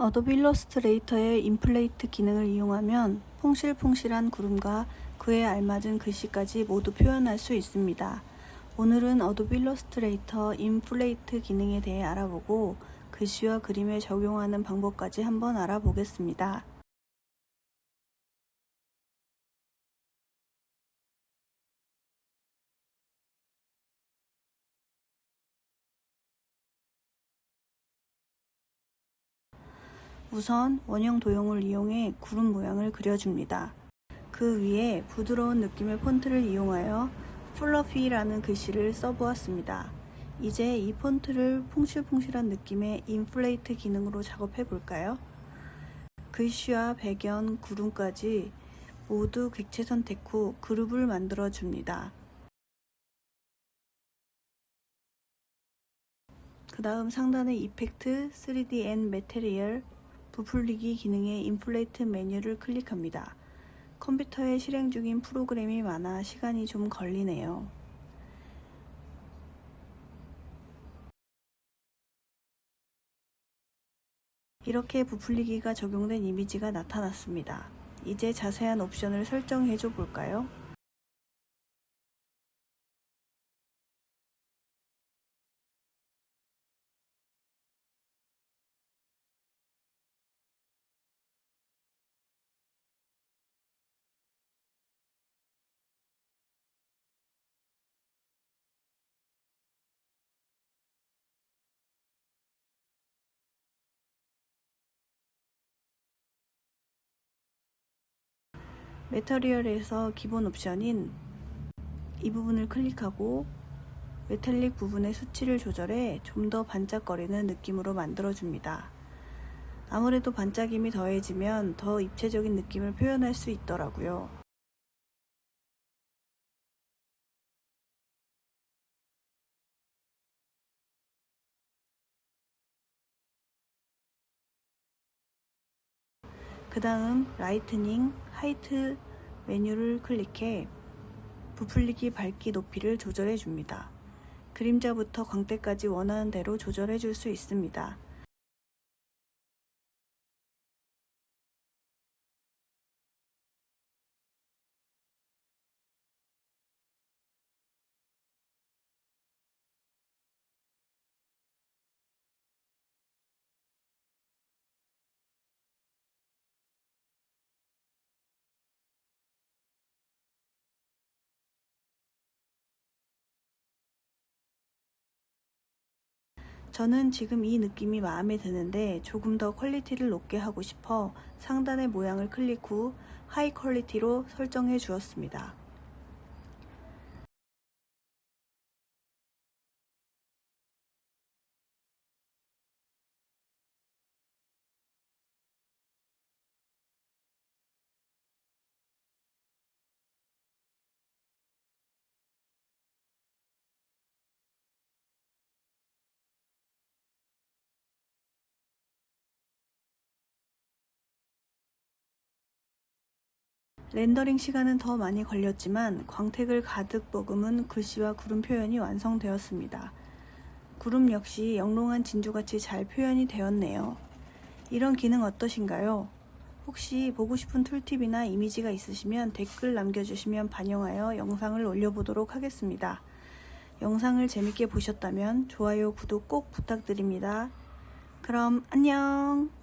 어도비 일러스트레이터의 인플레이트 기능을 이용하면 퐁실퐁실한 구름과 그에 알맞은 글씨까지 모두 표현할 수 있습니다. 오늘은 어도비 일러스트레이터 인플레이트 기능에 대해 알아보고 글씨와 그림에 적용하는 방법까지 한번 알아보겠습니다. 우선 원형 도형을 이용해 구름 모양을 그려줍니다. 그 위에 부드러운 느낌의 폰트를 이용하여 플러피라는 글씨를 써보았습니다. 이제 이 폰트를 퐁실퐁실한 느낌의 인플레이트 기능으로 작업해 볼까요? 글씨와 배경, 구름까지 모두 객체 선택 후 그룹을 만들어 줍니다. 그 다음 상단의 이펙트 3D 앤 메테리얼 부풀리기 기능의 인플레이트 메뉴를 클릭합니다. 컴퓨터에 실행 중인 프로그램이 많아 시간이 좀 걸리네요. 이렇게 부풀리기가 적용된 이미지가 나타났습니다. 이제 자세한 옵션을 설정해 줘 볼까요? 메터리얼에서 기본 옵션인 이 부분을 클릭하고 메탈릭 부분의 수치를 조절해 좀 더 반짝거리는 느낌으로 만들어줍니다. 아무래도 반짝임이 더해지면 더 입체적인 느낌을 표현할 수 있더라고요. 그 다음 라이트닝, 하이트 메뉴를 클릭해 부풀리기 밝기 높이를 조절해 줍니다. 그림자부터 광대까지 원하는 대로 조절해 줄 수 있습니다. 저는 지금 이 느낌이 마음에 드는데 조금 더 퀄리티를 높게 하고 싶어 상단의 모양을 클릭 후 하이 퀄리티로 설정해 주었습니다. 렌더링 시간은 더 많이 걸렸지만 광택을 가득 머금은 글씨와 구름 표현이 완성되었습니다. 구름 역시 영롱한 진주같이 잘 표현이 되었네요. 이런 기능 어떠신가요? 혹시 보고 싶은 툴팁이나 이미지가 있으시면 댓글 남겨주시면 반영하여 영상을 올려보도록 하겠습니다. 영상을 재밌게 보셨다면 좋아요, 구독 꼭 부탁드립니다. 그럼 안녕!